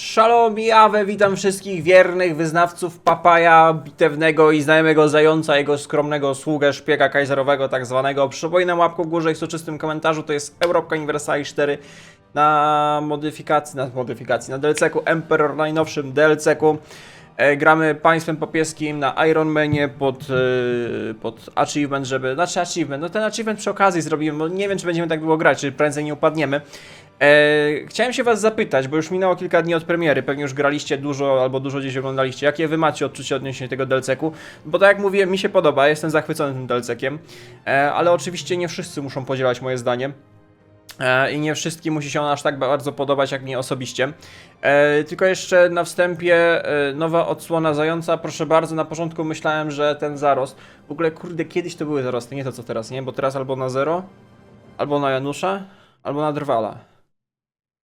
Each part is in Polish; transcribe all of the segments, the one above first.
Shalom Jawę, witam wszystkich wiernych wyznawców papaja bitewnego i znajomego zająca, jego skromnego sługę szpiega kajzerowego tak zwanego. Przypominam łapką w górze i soczystym komentarzu, to jest Europka Universalis 4 na modyfikacji, na modyfikacji, na DLC-ku Emperor, najnowszym DLC-ku. E, gramy państwem papieskim na Iron Manie pod, e, pod achievement, żeby, znaczy achievement, no ten achievement przy okazji zrobimy, bo nie wiem czy będziemy tak długo grać, czy prędzej nie upadniemy. E, chciałem się was zapytać, bo już minęło kilka dni od premiery, pewnie już graliście dużo albo dużo gdzieś oglądaliście, jakie wy macie odczucie odnośnie tego DLC-ku, bo tak jak mówiłem, mi się podoba, jestem zachwycony tym DLC-kiem, e, ale oczywiście nie wszyscy muszą podzielać moje zdanie. E, I nie wszystkim musi się on aż tak bardzo podobać jak mnie osobiście. Tylko jeszcze na wstępie nowa odsłona zająca. Proszę bardzo, na początku myślałem, że ten zarost. W ogóle, kurde, kiedyś to były zarosty, nie to co teraz, nie? Bo teraz albo na zero, albo na Janusza, albo na Drwala.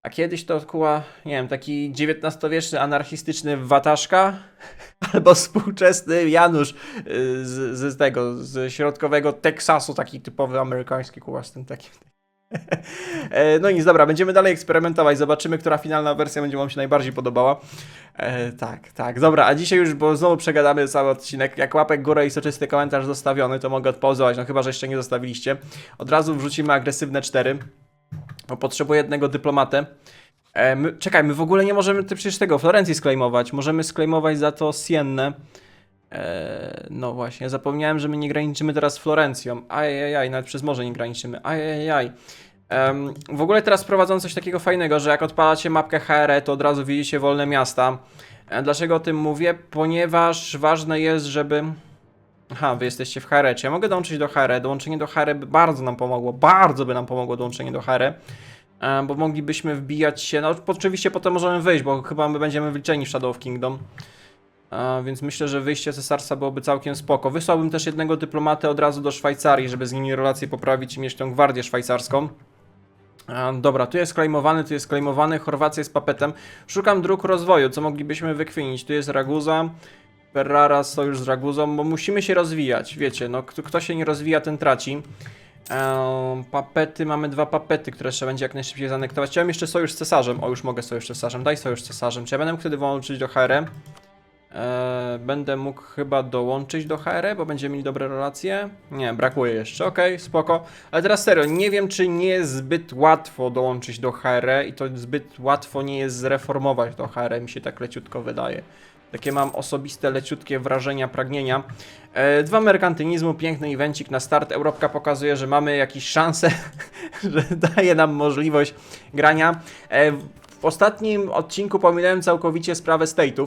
A kiedyś to kuła, nie wiem, taki XIX-wieczny anarchistyczny Wataszka, albo współczesny Janusz y, z, z tego, z środkowego Teksasu, taki typowy amerykański kuła z tym takim. E, No nic, dobra, będziemy dalej eksperymentować, zobaczymy, która finalna wersja będzie Wam się najbardziej podobała. E, tak, tak, dobra, a dzisiaj już, bo znowu przegadamy cały odcinek, jak łapek górę i soczysty komentarz zostawiony, to mogę odpauzować, no chyba, że jeszcze nie zostawiliście. Od razu wrzucimy agresywne 4, bo potrzebuję jednego dyplomatę. E, my, czekaj, my w ogóle nie możemy ty, przecież tego Florencji sklejmować, możemy sklejmować za to Siennę. E, no właśnie, zapomniałem, że my nie graniczymy teraz z Florencją. Ajajaj, nawet przez morze nie graniczymy. Ajajaj. Em, w ogóle teraz prowadzą coś takiego fajnego, że jak odpalacie mapkę HRE, to od razu widzicie wolne miasta. E, dlaczego o tym mówię? Ponieważ ważne jest, żeby... Aha, wy jesteście w HRE. Czy ja mogę dołączyć do HRE? Dołączenie do HRE by bardzo nam pomogło. Bardzo by nam pomogło dołączenie do HRE. E, bo moglibyśmy wbijać się... No oczywiście potem możemy wyjść, bo chyba my będziemy wliczeni w Shadow of Kingdom. A, więc myślę, że wyjście cesarstwa byłoby całkiem spoko. Wysłałbym też jednego dyplomatę od razu do Szwajcarii, żeby z nimi relacje poprawić i mieć tę gwardię szwajcarską. A, dobra, tu jest klejmowany, tu jest klejmowany, Chorwacja jest papetem. Szukam dróg rozwoju, co moglibyśmy wykwinić. Tu jest Raguza, Ferrara, sojusz z Raguzą, bo musimy się rozwijać, wiecie, no kto, kto się nie rozwija, ten traci. Ehm, papety, mamy dwa papety, które trzeba będzie jak najszybciej zanektować. Chciałem jeszcze sojusz z cesarzem, o już mogę sojusz z cesarzem, daj sojusz z cesarzem. Czy ja będę mógł wtedy włączyć do HR? Eee, będę mógł chyba dołączyć do HR, bo będziemy mieli dobre relacje. Nie, brakuje jeszcze, okej, spoko. Ale teraz serio, nie wiem czy nie jest zbyt łatwo dołączyć do HR i to zbyt łatwo nie jest zreformować do HR, mi się tak leciutko wydaje. Takie mam osobiste, leciutkie wrażenia, pragnienia. E, dwa merkantynizmu, piękny evencik na start. Europka pokazuje, że mamy jakieś szanse, że daje nam możliwość grania. E, w ostatnim odcinku pominąłem całkowicie sprawę state'ów.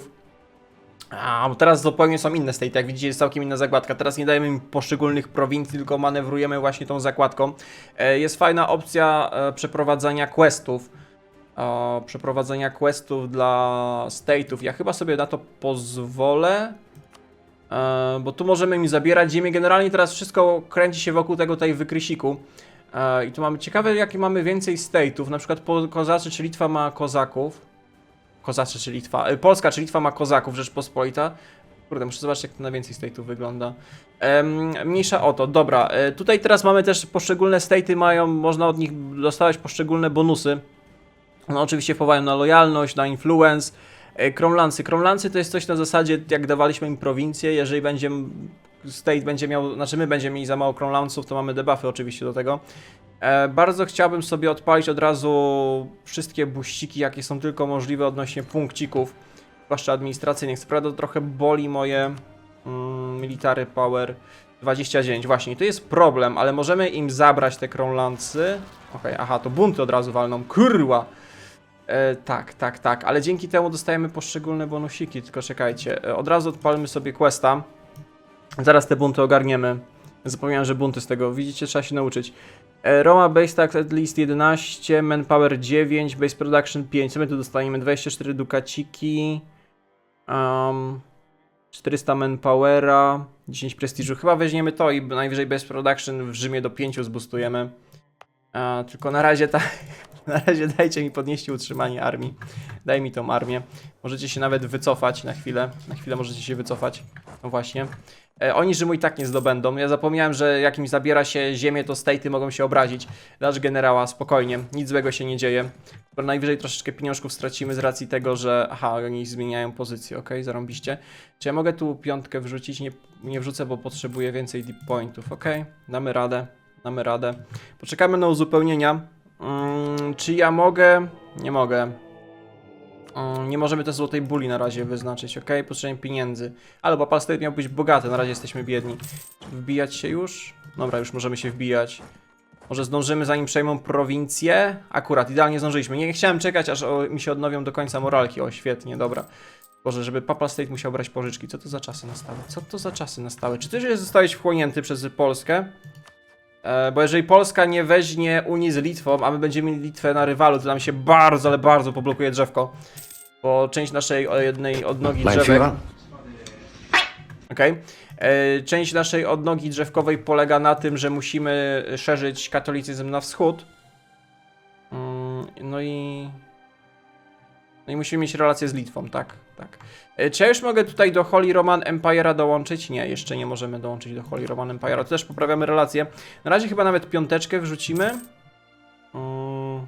A, bo teraz zupełnie są inne state, jak widzicie jest całkiem inna zakładka. Teraz nie dajemy im poszczególnych prowincji, tylko manewrujemy właśnie tą zakładką. E, jest fajna opcja e, przeprowadzania questów. E, przeprowadzenia questów dla state'ów. Ja chyba sobie na to pozwolę. E, bo tu możemy im zabierać ziemię. Generalnie teraz wszystko kręci się wokół tego tutaj wykrysiku. E, I tu mamy ciekawe, jakie mamy więcej state'ów. Na przykład po kozaczy, czy Litwa ma kozaków. Kozaczy czy Litwa. y, Polska czy Litwa ma kozaków, Rzeczpospolita. Kurde, muszę zobaczyć, jak to na więcej state'ów wygląda. Mniejsza o to, dobra. E, tutaj teraz mamy też poszczególne state'y mają, można od nich dostawać poszczególne bonusy. No oczywiście wpływają na lojalność, na influence. E, Kromlancy. Kromlancy to jest coś na zasadzie, jak dawaliśmy im prowincję, jeżeli będzie state będzie miał, znaczy my będziemy mieli za mało Kromlanców, to mamy debuffy oczywiście do tego. E, bardzo chciałbym sobie odpalić od razu wszystkie buściki, jakie są tylko możliwe odnośnie punkcików, zwłaszcza administracyjnych. Co prawda trochę boli moje mm, military power 29. Właśnie, to jest problem, ale możemy im zabrać te Kronlancy. Okej, aha, to bunty od razu walną. Kurwa! E, tak, tak, tak, ale dzięki temu dostajemy poszczególne bonusiki, tylko czekajcie. E, od razu odpalmy sobie questa. Zaraz te bunty ogarniemy. Zapomniałem, że bunty z tego, widzicie, trzeba się nauczyć. E, Roma Base Tax at least 11, Manpower 9, Base Production 5. Co my tu dostaniemy? 24 dukaciki, um, 400 Manpowera, 10 prestiżu. Chyba weźmiemy to i najwyżej Base Production w Rzymie do 5 zbustujemy. Tylko na razie tak. Na razie dajcie mi podnieść utrzymanie armii. Daj mi tą armię. Możecie się nawet wycofać na chwilę. Na chwilę możecie się wycofać. No właśnie. E, oni Rzymu i tak nie zdobędą. Ja zapomniałem, że jak im zabiera się ziemię, to stejty mogą się obrazić. Dasz generała, spokojnie. Nic złego się nie dzieje. Bo najwyżej troszeczkę pieniążków stracimy z racji tego, że aha, oni zmieniają pozycję, ok, zarąbiście. Czy ja mogę tu piątkę wrzucić? Nie, nie wrzucę, bo potrzebuję więcej deep pointów, ok? Damy radę, damy radę. Poczekamy na uzupełnienia. Mm, czy ja mogę? Nie mogę. Mm, nie możemy też złotej buli na razie wyznaczyć, ok? Potrzebujemy pieniędzy. Ale bo Pal State miał być bogaty, na razie jesteśmy biedni. Wbijać się już? Dobra, już możemy się wbijać. Może zdążymy zanim przejmą prowincję? Akurat, idealnie zdążyliśmy. Nie chciałem czekać, aż o, mi się odnowią do końca moralki. O, świetnie, dobra. Boże, żeby Papal State musiał brać pożyczki. Co to za czasy nastały? Co to za czasy nastały? Czy ty już zostałeś wchłonięty przez Polskę? E, bo jeżeli Polska nie weźmie Unii z Litwą, a my będziemy mieli Litwę na rywalu, to nam się bardzo, ale bardzo poblokuje drzewko. Bo część naszej o jednej odnogi drzewek... Okej. E, Część naszej odnogi drzewkowej polega na tym, że musimy szerzyć katolicyzm na wschód. Mm, No i. No i musimy mieć relacje z Litwą, tak, tak. E, Czy ja już mogę tutaj do Holy Roman Empire'a dołączyć? Nie, jeszcze nie możemy dołączyć do Holy Roman Empire'a. To też poprawiamy relacje. Na razie chyba nawet piąteczkę wrzucimy. Mm.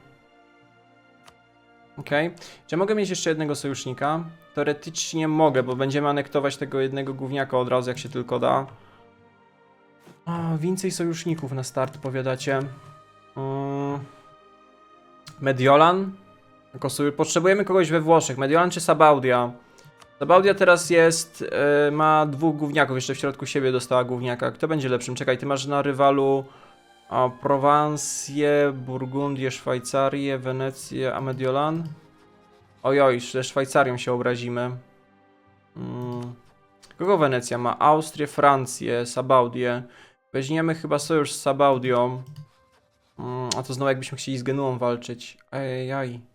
Okej. Czy ja mogę mieć jeszcze jednego sojusznika? Teoretycznie mogę, bo będziemy anektować tego jednego gówniaka od razu, jak się tylko da. A, więcej sojuszników na start, powiadacie. Mm. Mediolan? Potrzebujemy kogoś we Włoszech. Mediolan czy Sabaudia? Sabaudia teraz jest, e, ma dwóch gówniaków, jeszcze w środku siebie dostała gówniaka. Kto będzie lepszym? Czekaj, ty masz na rywalu a, Prowansję, Burgundię, Szwajcarię, Wenecję, a Mediolan? Ojoj, ze Szwajcarią się obrazimy. Mm. Kogo Wenecja ma? Austrię, Francję, Sabaudię. Weźmiemy chyba sojusz z Sabaudią. Mm, a to znowu jakbyśmy chcieli z Genuą walczyć. Ejej.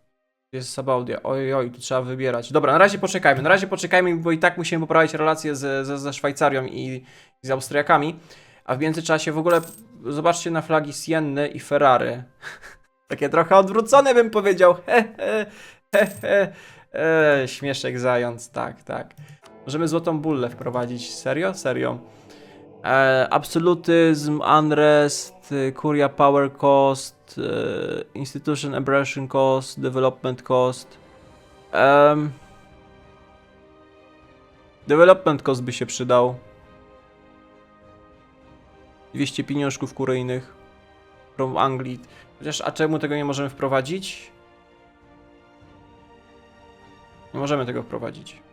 Jest Sabaudia. Ojoj, tu trzeba wybierać. Dobra, na razie poczekajmy. Na razie poczekajmy, bo i tak musimy poprawić relacje ze, ze, ze Szwajcarią i, i z Austriakami. A w międzyczasie w ogóle zobaczcie na flagi Sienny i Ferrary. Takie trochę odwrócone bym powiedział. He, he, he, he. E, śmieszek zając, tak, tak. Możemy złotą bullę wprowadzić. Serio? Serio. E, absolutyzm, unrest, Kuria Power Cost, e, Institution Abrasion Cost, Development Cost. Em, development Cost by się przydał. 200 pieniążków kuryjnych. From Anglii. Chociaż, a czemu tego nie możemy wprowadzić? Nie możemy tego wprowadzić.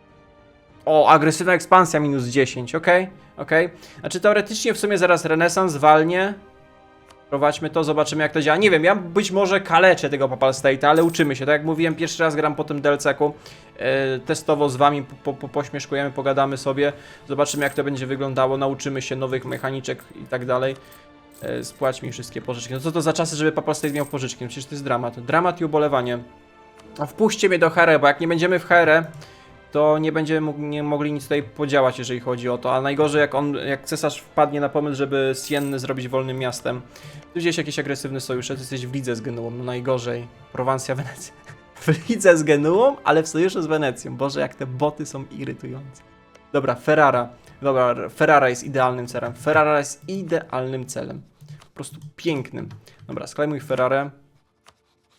O, agresywna ekspansja minus 10, ok, ok. Znaczy teoretycznie w sumie zaraz renesans walnie. Prowadźmy to, zobaczymy jak to działa. Nie wiem, ja być może kaleczę tego Papal State, ale uczymy się. Tak jak mówiłem, pierwszy raz gram po tym DLC-ku. E, testowo z wami po, po, pośmieszkujemy, pogadamy sobie. Zobaczymy jak to będzie wyglądało, nauczymy się nowych mechaniczek i tak dalej. E, spłać mi wszystkie pożyczki. No co to za czasy, żeby Papal State miał pożyczki? No przecież to jest dramat. Dramat i ubolewanie. Wpuśćcie mnie do HR, bo jak nie będziemy w HR, to nie będziemy mógł- nie mogli nic tutaj podziałać, jeżeli chodzi o to. A najgorzej, jak on, jak cesarz wpadnie na pomysł, żeby Sienny zrobić wolnym miastem. Tu gdzieś jakiś agresywny sojusze, ty jesteś w lidze z Genuą, no najgorzej. Prowansja, Wenecja. W lidze z Genuą, ale w sojuszu z Wenecją. Boże, jak te boty są irytujące. Dobra, Ferrara. Dobra, Ferrara jest idealnym celem. Ferrara jest idealnym celem. Po prostu pięknym. Dobra, sklejmuj Ferrarę.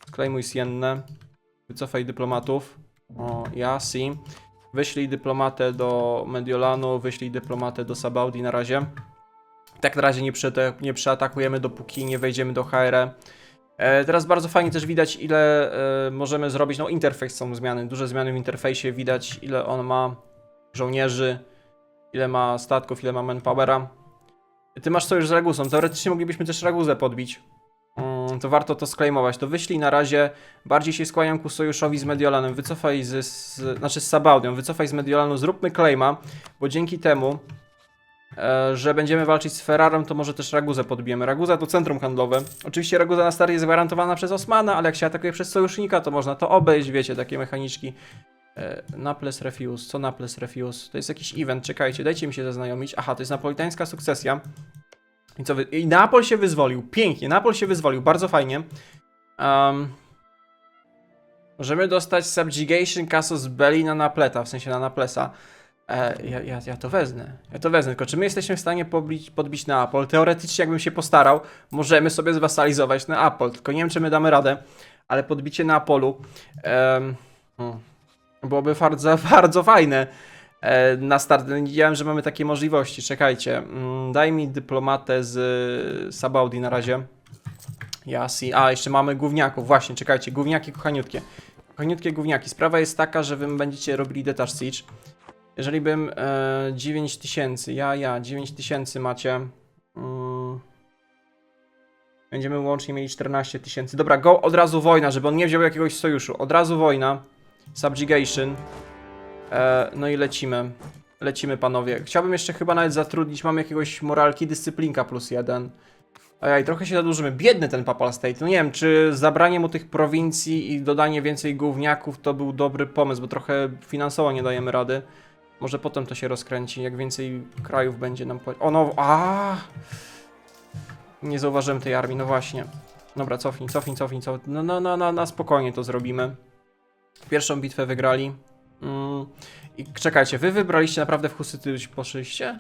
Sklejmuj Siennę. Wycofaj dyplomatów. O, ja, si. Wyślij dyplomatę do Mediolanu, wyślij dyplomatę do Sabaudi na razie. Tak na razie nie, nie przeatakujemy, dopóki nie wejdziemy do HR. E, teraz bardzo fajnie też widać, ile e, możemy zrobić. No, interfejs są zmiany, duże zmiany w interfejsie. Widać, ile on ma żołnierzy, ile ma statków, ile ma manpowera. Ty masz sojusz z Ragusą. Teoretycznie moglibyśmy też Raguzę podbić. Mm, to warto to sklejmować. To wyślij na razie. Bardziej się skłaniam ku sojuszowi z Mediolanem. Wycofaj z, z znaczy z Sabaudią. Wycofaj z Mediolanu. Zróbmy claima, bo dzięki temu, e, że będziemy walczyć z Ferrarem, to może też Raguzę podbijemy. Raguza to centrum handlowe. Oczywiście Raguza na start jest gwarantowana przez Osmana, ale jak się atakuje przez sojusznika, to można to obejść, wiecie, takie mechaniczki. E, Naples Refuse. Co Naples Refuse? To jest jakiś event, czekajcie, dajcie mi się zaznajomić. Aha, to jest napolitańska sukcesja. I co. I Neapol się wyzwolił. Pięknie, Neapol się wyzwolił, bardzo fajnie. Um, możemy dostać Subjugation Casus Belli na Napleta, w sensie na Naplesa. E, ja, ja, ja to wezmę. Ja to wezmę. Tylko czy my jesteśmy w stanie pobić, podbić na Apple? Teoretycznie, jakbym się postarał, możemy sobie zwasalizować na Apple. Tylko nie wiem, czy my damy radę, ale podbicie na Apollu em, hmm, byłoby bardzo, bardzo fajne. E, na start nie wiedziałem, że mamy takie możliwości. Czekajcie. Mm, daj mi dyplomatę z Sabaudi na razie. Jasi. A, jeszcze mamy gówniaków. Właśnie, czekajcie. Gówniaki kochaniutkie. Kochaniutkie gówniaki. Sprawa jest taka, że wy będziecie robili Detach Siege. Jeżeli bym e, 9 tysięcy, ja, ja, 9 tysięcy macie. Mm, będziemy łącznie mieli 14 tysięcy. Dobra, go od razu wojna, żeby on nie wziął jakiegoś sojuszu. Od razu wojna. Subjugation. E, no i lecimy. Lecimy, panowie. Chciałbym jeszcze chyba nawet zatrudnić, mam jakiegoś moralki, dyscyplinka plus jeden. Ojej, trochę się zadłużymy. Biedny ten Papal State. No nie wiem, czy zabranie mu tych prowincji i dodanie więcej gówniaków to był dobry pomysł, bo trochę finansowo nie dajemy rady. Może potem to się rozkręci, jak więcej krajów będzie nam płacić. O no, a Nie zauważyłem tej armii, no właśnie. Dobra, cofnij, cofnij, cofnij, cofnij. No, no, no, no, spokojnie to zrobimy. Pierwszą bitwę wygrali. Mm. I czekajcie, wy wybraliście naprawdę w Husyty poszliście?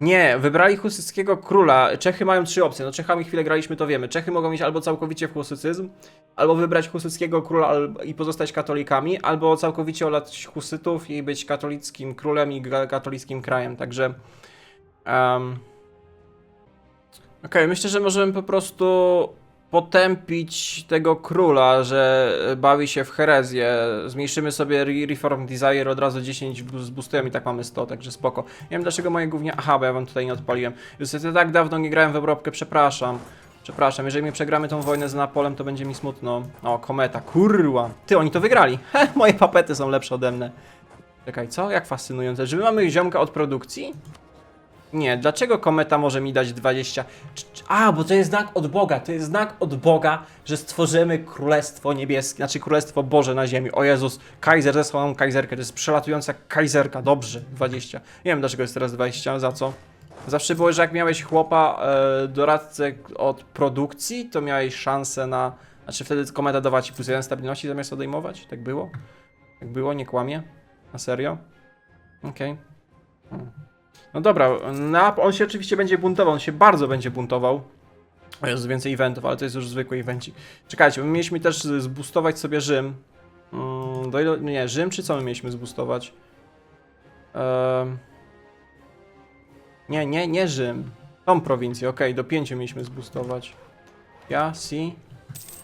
Nie, wybrali husyckiego króla. Czechy mają trzy opcje. No Czechami chwilę graliśmy, to wiemy. Czechy mogą iść albo całkowicie w husycyzm, albo wybrać husyckiego króla i pozostać katolikami, albo całkowicie olać husytów i być katolickim królem i katolickim krajem. Także. Um, Okej, myślę, że możemy po prostu potępić tego króla, że bawi się w herezję. Zmniejszymy sobie Re- Reform Desire od razu 10 bu- zboostujemy i tak mamy 100, także spoko. Nie wiem dlaczego moje głównie... Aha, bo ja wam tutaj nie odpaliłem. Niestety tak dawno nie grałem w Europkę, przepraszam. Przepraszam, jeżeli my przegramy tą wojnę z Napolem, to będzie mi smutno. O, kometa, kurwa. Ty, oni to wygrali. He, moje papety są lepsze ode mnie. Czekaj, co? Jak fascynujące. Czy my mamy ziomka od produkcji? Nie, dlaczego kometa może mi dać 20? Cz- cz- A, bo to jest znak od Boga. To jest znak od Boga, że stworzymy królestwo niebieskie, znaczy królestwo Boże na ziemi. O Jezus, Kaiser zesłał nam kajzerkę. To jest przelatująca kajzerka. Dobrze, 20. Nie wiem dlaczego jest teraz 20, za co? Zawsze było, że jak miałeś chłopa, e, doradcę od produkcji, to miałeś szansę na. Znaczy wtedy kometa dawała ci plus jeden stabilności zamiast odejmować? Tak było? Tak było, nie kłamie? Na serio? Okej. Hmm. No dobra, na, on się oczywiście będzie buntował, on się bardzo będzie buntował. Jest więcej eventów, ale to jest już zwykły evencik. Czekajcie, my mieliśmy też z- zboostować sobie Rzym. Mm, do ilo, nie, Rzym czy co my mieliśmy zboostować? Ehm, nie, nie, nie Rzym. Tą prowincję, okej, do pięciu mieliśmy zboostować. Ja, si.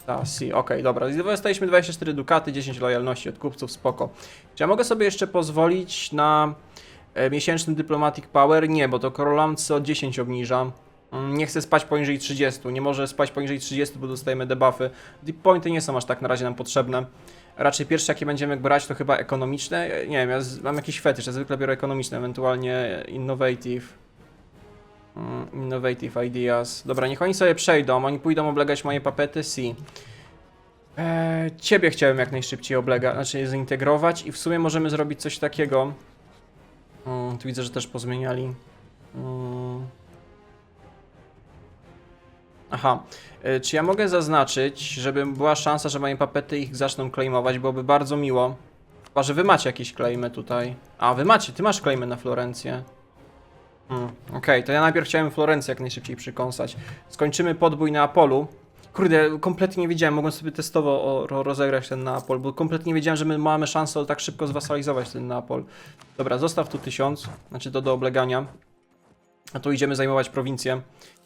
Ta, si, okej, dobra. Dostaliśmy 24 dukaty, 10 lojalności od kupców, spoko. Czy ja mogę sobie jeszcze pozwolić na miesięczny Diplomatic Power? Nie, bo to korolamcy o 10 obniża. Mm, Nie chcę spać poniżej 30, nie może spać poniżej 30, bo dostajemy debuffy. Deep pointy nie są aż tak na razie nam potrzebne. Raczej pierwsze jakie będziemy brać to chyba ekonomiczne. E, Nie wiem, ja mam jakiś fetysz, ja zwykle biorę ekonomiczne, ewentualnie innovative. Mm, Innovative ideas. Dobra, niech oni sobie przejdą, oni pójdą oblegać moje papety, si. Eee, ciebie chciałem jak najszybciej oblegać, znaczy zintegrować i w sumie możemy zrobić coś takiego. Tu widzę, że też pozmieniali. Mm. Aha, e, czy ja mogę zaznaczyć, żeby była szansa, że moje papety ich zaczną claimować, byłoby bardzo miło. Chyba, że wy macie jakieś claimy tutaj. A, wy macie, ty masz claimy na Florencję. Hmm, Okej, to ja najpierw chciałem Florencję jak najszybciej przykąsać. Skończymy podbój na Apolu. Kurde, kompletnie nie wiedziałem, mogłem sobie testowo o, ro, rozegrać ten Neapol, bo kompletnie nie wiedziałem, że my mamy szansę tak szybko zwasalizować ten Neapol. Dobra, zostaw tu tysiąc, znaczy to do oblegania. A tu idziemy zajmować prowincję.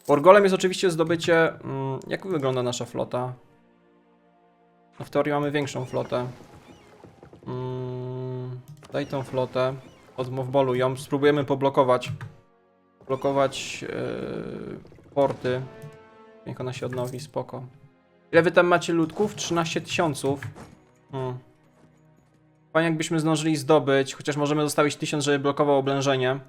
Orgolem jest oczywiście zdobycie... Mm, jak wygląda nasza flota? No w teorii mamy większą flotę. Mm, daj tą flotę. Od Mowbolu ją spróbujemy poblokować. Blokować yy, porty. Niech ona się odnowi, spoko. Ile wy tam macie ludków? 13 tysiąców. Hmm. Fajnie jakbyśmy zdążyli zdobyć, chociaż możemy zostawić 1000, żeby blokował oblężenie.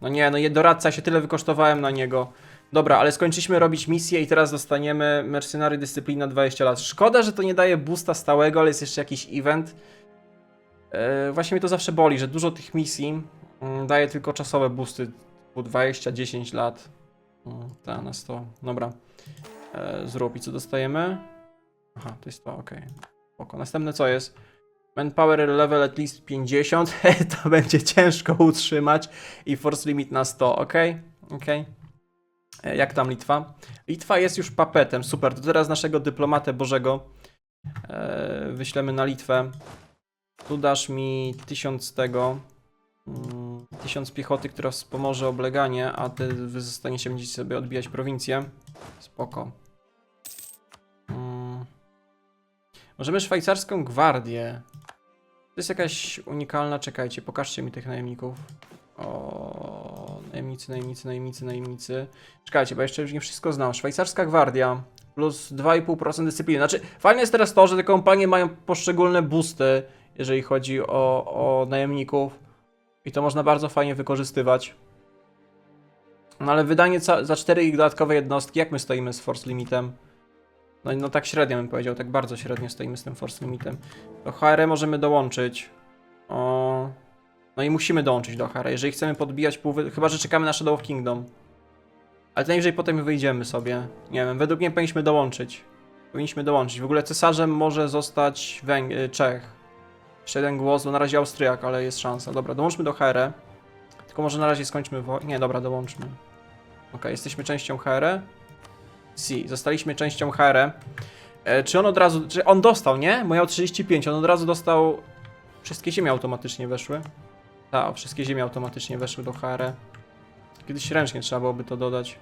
No nie, no doradca się tyle wykosztowałem na niego. Dobra, ale skończyliśmy robić misję i teraz dostaniemy Mercenary Dyscyplina 20 lat. Szkoda, że to nie daje boosta stałego, ale jest jeszcze jakiś event. Yy, właśnie mnie to zawsze boli, że dużo tych misji mm, daje tylko czasowe boosty. Po 20-10 lat. Ta, na 100. Dobra. E, zrób co dostajemy? Aha, to jest to, okej. Spoko. Następne co jest? Manpower level at least 50, to będzie ciężko utrzymać i force limit na 100, ok? Ok. Jak tam Litwa? Litwa jest już papetem, super. To teraz naszego dyplomatę Bożego e, wyślemy na Litwę. Tu dasz mi 1000 tego. Mm, 1000 piechoty, która wspomoże obleganie, a ty wy zostaniecie będziecie sobie odbijać prowincję. Spoko. Mm. Możemy szwajcarską gwardię. To jest jakaś unikalna, czekajcie, pokażcie mi tych najemników. O, najemnicy, najemnicy, najemnicy, najemnicy. Czekajcie, bo jeszcze już nie wszystko znam. Szwajcarska gwardia plus 2,5% dyscypliny. Znaczy, fajne jest teraz to, że te kompanie mają poszczególne boosty, jeżeli chodzi o, o najemników. I to można bardzo fajnie wykorzystywać. No ale wydanie za 4 ich dodatkowe jednostki, jak my stoimy z force limitem? No, no tak średnio bym powiedział, tak bardzo średnio stoimy z tym force limitem. Do HR możemy dołączyć. O... No i musimy dołączyć do HR, jeżeli chcemy podbijać pół... Chyba, że czekamy na Shadow of Kingdom. Ale najwyżej potem wyjdziemy sobie. Nie wiem, według mnie powinniśmy dołączyć. Powinniśmy dołączyć. W ogóle cesarzem może zostać Węg... Czech. Jeszcze jeden głos, bo na razie Austriak, ale jest szansa. Dobra, dołączmy do HR. Tylko może na razie skończmy wo... Nie, dobra, dołączmy. Ok, jesteśmy częścią HR. Si, zostaliśmy częścią HR. E, czy on od razu, czy on dostał, nie? Bo miał 35, on od razu dostał... Wszystkie ziemie automatycznie weszły. Tak, wszystkie ziemie automatycznie weszły do HR. Kiedyś ręcznie trzeba byłoby to dodać.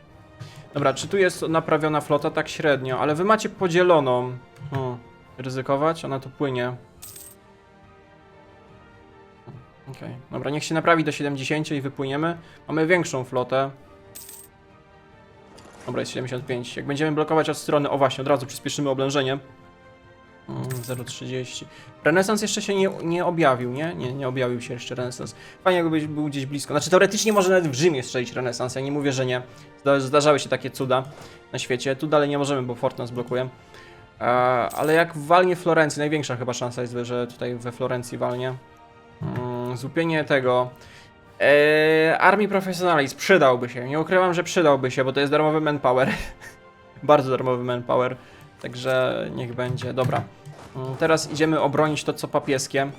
Dobra, czy tu jest naprawiona flota? Tak średnio, ale wy macie podzieloną. Hmm, ryzykować? Ona tu płynie. Okej, dobra, niech się naprawi do 70 i wypłyniemy. Mamy większą flotę. Dobra, jest 75. Jak będziemy blokować od strony, o właśnie, od razu przyspieszymy oblężenie. Mm, 0,30. Renesans jeszcze się nie, nie objawił, nie? nie? Nie objawił się jeszcze renesans. Fajnie jakby był gdzieś blisko. Znaczy teoretycznie może nawet w Rzymie strzelić renesans, ja nie mówię, że nie. Zda- Zdarzały się takie cuda na świecie. Tu dalej nie możemy, bo fort nas blokuje. E, ale jak walnie Florencji, największa chyba szansa jest, że tutaj we Florencji walnie. Złupienie tego... Eee, armii profesjonalizm przydałby się. Nie ukrywam, że przydałby się, bo to jest darmowy manpower. Bardzo darmowy manpower. Także niech będzie. Dobra. Mm, Teraz idziemy obronić to, co papieskie.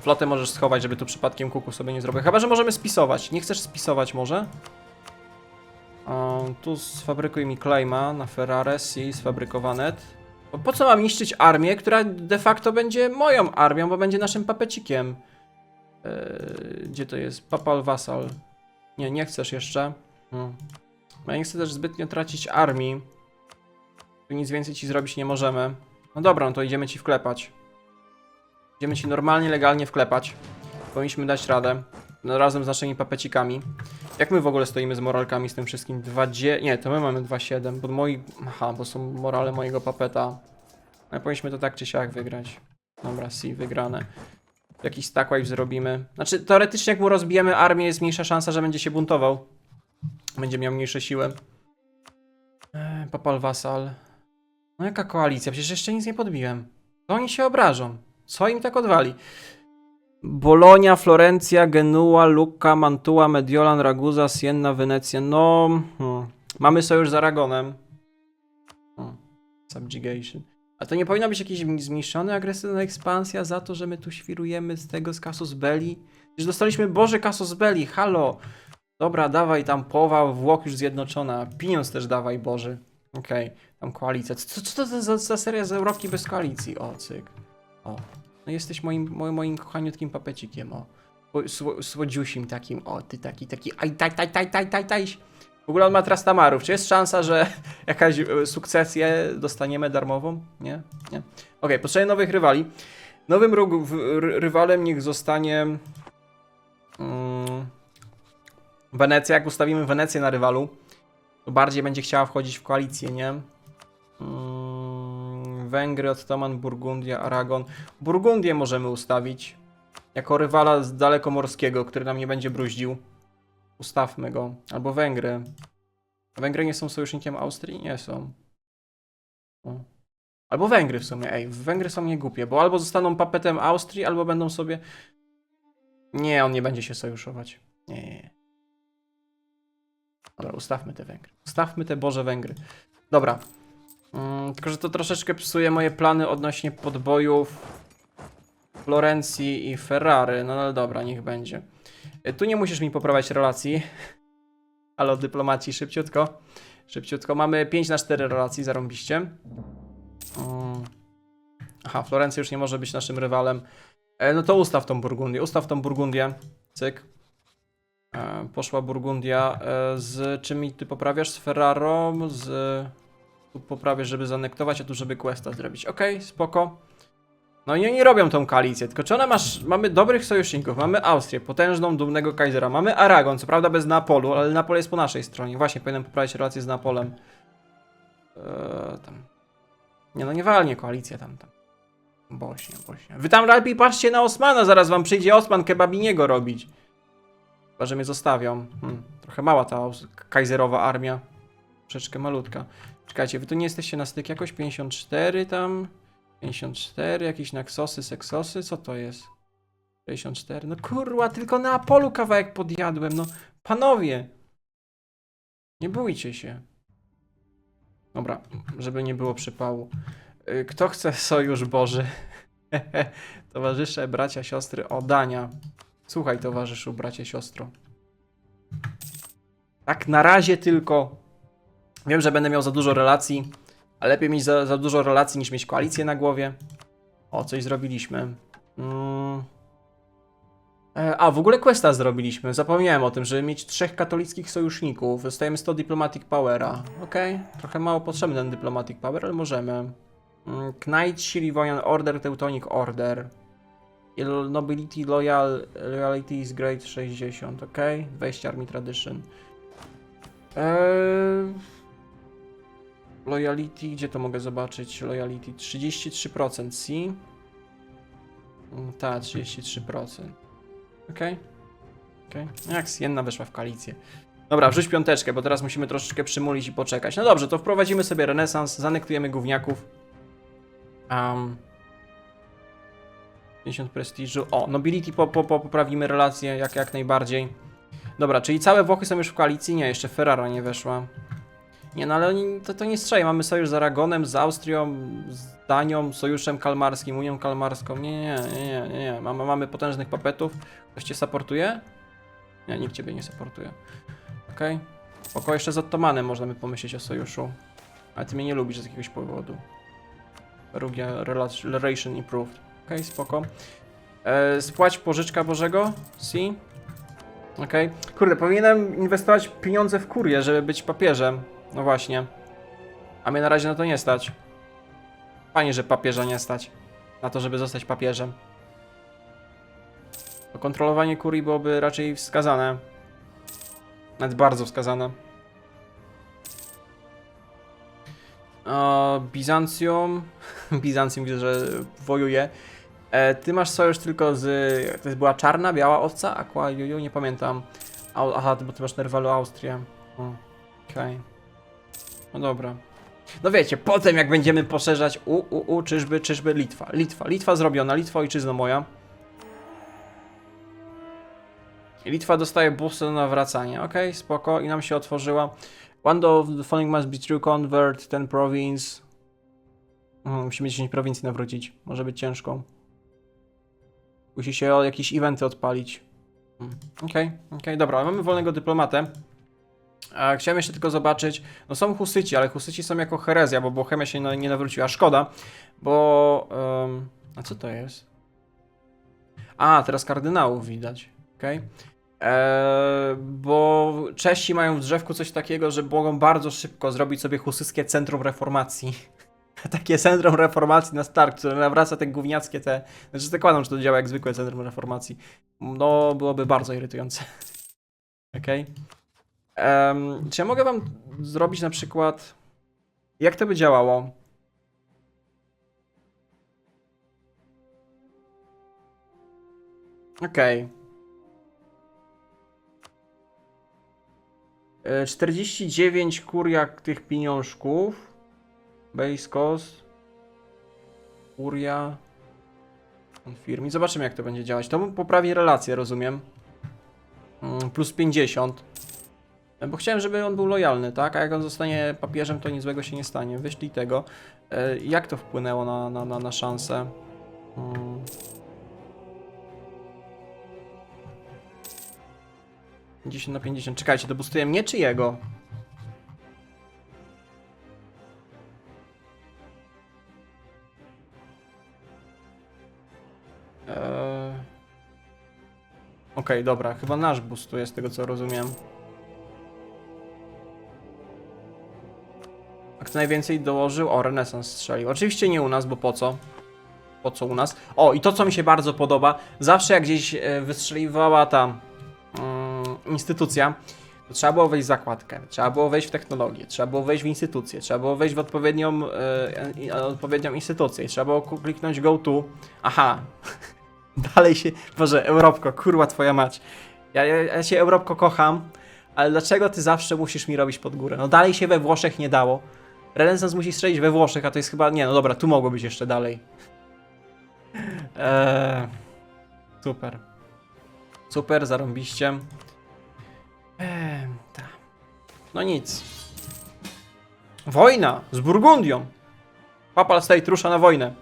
Flotę możesz schować, żeby tu przypadkiem kuku sobie nie zrobił. Chyba, że możemy spisować. Nie chcesz spisować może? Um, tu sfabrykuj mi claima na Ferrari, si, sfabrykowanet. Bo Po co mam niszczyć armię, która de facto będzie moją armią, bo będzie naszym papecikiem? Eee, gdzie to jest? Papal Vassal. Nie, nie chcesz jeszcze. Hmm. Ja nie chcę też zbytnio tracić armii. Tu nic więcej ci zrobić nie możemy. No dobra, no to idziemy ci wklepać. Idziemy ci normalnie, legalnie wklepać. Powinniśmy dać radę. No, razem z naszymi papecikami. Jak my w ogóle stoimy z moralkami z tym wszystkim? 2D... Nie, to my mamy 2,7, bo moi... Aha, bo są morale mojego papeta. Ale powinniśmy to tak czy siak wygrać. Dobra, si, wygrane. Jakiś stack wipe zrobimy. Znaczy, teoretycznie jak mu rozbijemy armię, jest mniejsza szansa, że będzie się buntował. Będzie miał mniejsze siły. Eee, Papal Vassal. No jaka koalicja? Przecież jeszcze nic nie podbiłem. To oni się obrażą. Co im tak odwali? Bolonia, Florencja, Genua, Lucca, Mantua, Mediolan, Ragusa, Sienna, Wenecja. No, hmm. mamy sojusz z Aragonem. Hmm. Subjugation. A to nie powinna być jakiś zmniejszony agresywna ekspansja za to, że my tu świrujemy z tego z Casus Belli? Przecież dostaliśmy Boże Casus Belli, halo! Dobra, dawaj tam połowa Włoch już zjednoczona. Pieniądz też dawaj Boży. Okej, tam koalicja. Co, co to za, za seria z Europki bez koalicji? O, cyk. O. No jesteś moim, moim, moim kochaniutkim papecikiem, o. Sło- Sło, słodziusim takim, o, ty taki, taki, aj, taj, taj, taj, taj, taj, taj. W ogóle on ma trastamarów. Czy jest szansa, że jakaś e, sukcesję dostaniemy darmową? Nie? Nie. Okej, potrzebuję nowych rywali. Nowym rywalem niech zostanie... Mm, Wenecja. Jak ustawimy Wenecję na rywalu, to bardziej będzie chciała wchodzić w koalicję, nie? Mm, Węgry, Ottoman, Burgundia, Aragon. Burgundię możemy ustawić jako rywala z dalekomorskiego, który nam nie będzie bruździł. Ustawmy go. Albo Węgry. Węgry nie są sojusznikiem Austrii? Nie są. Albo Węgry w sumie, ej. Węgry są niegłupie, bo albo zostaną papetem Austrii, albo będą sobie... Nie, on nie będzie się sojuszować. Nie, nie, nie. Dobra, ustawmy te Węgry. Ustawmy te Boże Węgry. Dobra. Mm, tylko, że to troszeczkę psuje moje plany odnośnie podbojów. Florencji i Ferrari. No ale dobra, niech będzie. E, Tu nie musisz mi poprawiać relacji. Ale o dyplomacji szybciutko. Szybciutko. Mamy 5 na 4 relacji, zarąbiście. Aha, Florencja już nie może być naszym rywalem. E, no to ustaw tą Burgundię. Ustaw tą Burgundię. Cyk. E, poszła Burgundia. Z czym ty poprawiasz? Z Ferrarą, z... Tu poprawię, żeby zanektować, a tu żeby questa zrobić. Okej, spoko. No i oni robią tą koalicję, tylko czy ona masz... Mamy dobrych sojuszników, mamy Austrię, potężną, dumnego Kaisera, mamy Aragon, co prawda bez Neapolu, ale Napol jest po naszej stronie. Właśnie, powinienem poprawić relacje z Napolem. Eee, tam... Nie no, nie walnie koalicja tam, tam. Bośnia, Bośnia. Wy tam lepiej patrzcie na Osmana, zaraz wam przyjdzie Osman kebabiniego robić. Chyba, że mnie zostawią. Hmm, trochę mała ta kajzerowa armia. Troszeczkę malutka. Czekajcie, wy tu nie jesteście na styk jakoś? 54 tam? 54, jakieś naksosy, seksosy? Co to jest? 64, no kurwa, tylko na Apolu kawałek podjadłem, no. Panowie! Nie bójcie się. Dobra, żeby nie było przypału. Y, Kto chce sojusz Boży? Towarzysze, bracia, siostry, oddania. Słuchaj, towarzyszu, bracie, siostro. Tak, na razie tylko. Wiem, że będę miał za dużo relacji, ale lepiej mieć za, za dużo relacji niż mieć koalicję na głowie. O, coś zrobiliśmy. Mm. E, A, w ogóle questa zrobiliśmy. Zapomniałem o tym, żeby mieć trzech katolickich sojuszników. Dostajemy 100 Diplomatic Powera. Okej, trochę mało potrzebny ten Diplomatic Power, ale możemy. Mm, Knight, Shirivonian Order, Teutonic Order. Il- Nobility Loyal, Loyalty is Great 60, ok? 20 Army Tradition. Eee... Loyalty, gdzie to mogę zobaczyć? Loyalty 33%, C. Mm, Ta, 33%. Ok. Ok. Jak Sienna weszła w koalicję. Dobra, wrzuć piąteczkę, bo teraz musimy troszeczkę przymulić i poczekać. No dobrze, to wprowadzimy sobie renesans, zanektujemy gówniaków. Um, 50 prestiżu. O, nobility po, po, po, poprawimy relacje jak, jak najbardziej. Dobra, czyli całe Włochy są już w koalicji? Nie, jeszcze Ferrara nie weszła. Nie, no ale oni, to, to nie strzeli. Mamy sojusz z Aragonem, z Austrią, z Danią, sojuszem kalmarskim, Unią Kalmarską. Nie, nie, nie, nie, nie. Mamy, mamy potężnych papetów. Ktoś cię supportuje? Nie, nikt ciebie nie supportuje. Okej. Okay. Oko jeszcze z Ottomanem możemy pomyśleć o sojuszu. Ale ty mnie nie lubisz z jakiegoś powodu. Rela- Relation Improved. Okej, okay, spoko. E, spłać pożyczka Bożego? Si? Okej. Okay. Kurde, powinienem inwestować pieniądze w kurię, żeby być papieżem. No właśnie. A mnie na razie na to nie stać. Fajnie, że papieża nie stać. Na to, żeby zostać papieżem. To kontrolowanie kurii byłoby raczej wskazane. Nawet bardzo wskazane. O, Bizancjum. Bizancjum widzę, że wojuje. E, ty masz sojusz tylko z. To jest była czarna, biała owca? Aqua, juju, nie pamiętam. Aha, bo ty masz Nerwalu Austrię. Okej. Okay. No dobra. No wiecie, potem jak będziemy poszerzać. U, u, u, czyżby, czyżby Litwa. Litwa, Litwa zrobiona, Litwa ojczyzno moja. Litwa dostaje boostę na nawracanie. Okej, okay, spoko. I nam się otworzyła. One of the following must be true convert, ten province. Hmm, musimy 10 prowincji nawrócić. Może być ciężko. Musi się jakieś eventy odpalić. Hmm. Okej, okay, okej, okay, dobra. Mamy wolnego dyplomatę. A chciałem jeszcze tylko zobaczyć. No są husyci, ale husyci są jako herezja, bo Bohemia się nie nawróciła. Szkoda, bo. Um, a co to jest? A, teraz kardynałów widać. Okej. Okay. Eee, bo Czesi mają w drzewku coś takiego, że mogą bardzo szybko zrobić sobie husyskie centrum reformacji. Takie centrum reformacji na start, które nawraca te gówniackie te... Znaczy zakładam, że to działa jak zwykłe centrum reformacji. No, byłoby bardzo irytujące. Okej. Okay. Um, czy ja mogę wam zrobić na przykład... Jak to by działało? Okej. Okay. 49 kuriak tych pieniążków. Base cost. Kuria. Confirm. I zobaczymy jak to będzie działać. To poprawi relację, rozumiem. Mm, plus 50. E, bo chciałem, żeby on był lojalny, tak? A jak on zostanie papieżem, to nic złego się nie stanie. Wyślij tego. E, jak to wpłynęło na, na, na, na szansę? Hmm. na 50. Czekajcie, dobustuje mnie czy jego? Eee... Okej, okay, dobra, chyba nasz boost tu jest, z tego co rozumiem. Najwięcej dołożył? O, Renesans strzelił. Oczywiście nie u nas, bo po co? Po co u nas? O, i to co mi się bardzo podoba, zawsze jak gdzieś e, wystrzeliwała ta mm, instytucja, to trzeba było wejść w zakładkę, trzeba było wejść w technologię, trzeba było wejść w instytucję, trzeba było wejść w odpowiednią, e, odpowiednią instytucję, trzeba było kliknąć go to. Aha, dalej się, Boże, Europko, kurwa twoja mać. Ja, ja, ja się Europko kocham, ale dlaczego ty zawsze musisz mi robić pod górę? No dalej się we Włoszech nie dało. Renesans musi strzelić we Włoszech, a to jest chyba, nie no dobra, tu mogło być jeszcze dalej. Eee, super. Super, zarąbiście. Eee, ta. No nic. Wojna z Burgundią. Papal State rusza na wojnę.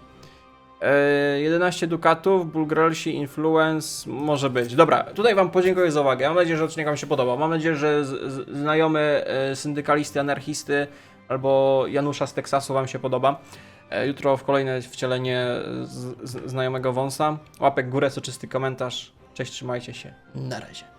Eee, 11 dukatów, Bulgarsi, Influence, może być. Dobra, tutaj wam podziękuję za uwagę. Mam nadzieję, że odcinek wam się podobał. Mam nadzieję, że znajomy e, syndykalisty, anarchisty albo Janusza z Teksasu wam się podoba. E, Jutro w kolejne wcielenie z, z, znajomego wąsa. Łapek górę, soczysty komentarz. Cześć, trzymajcie się. Na razie.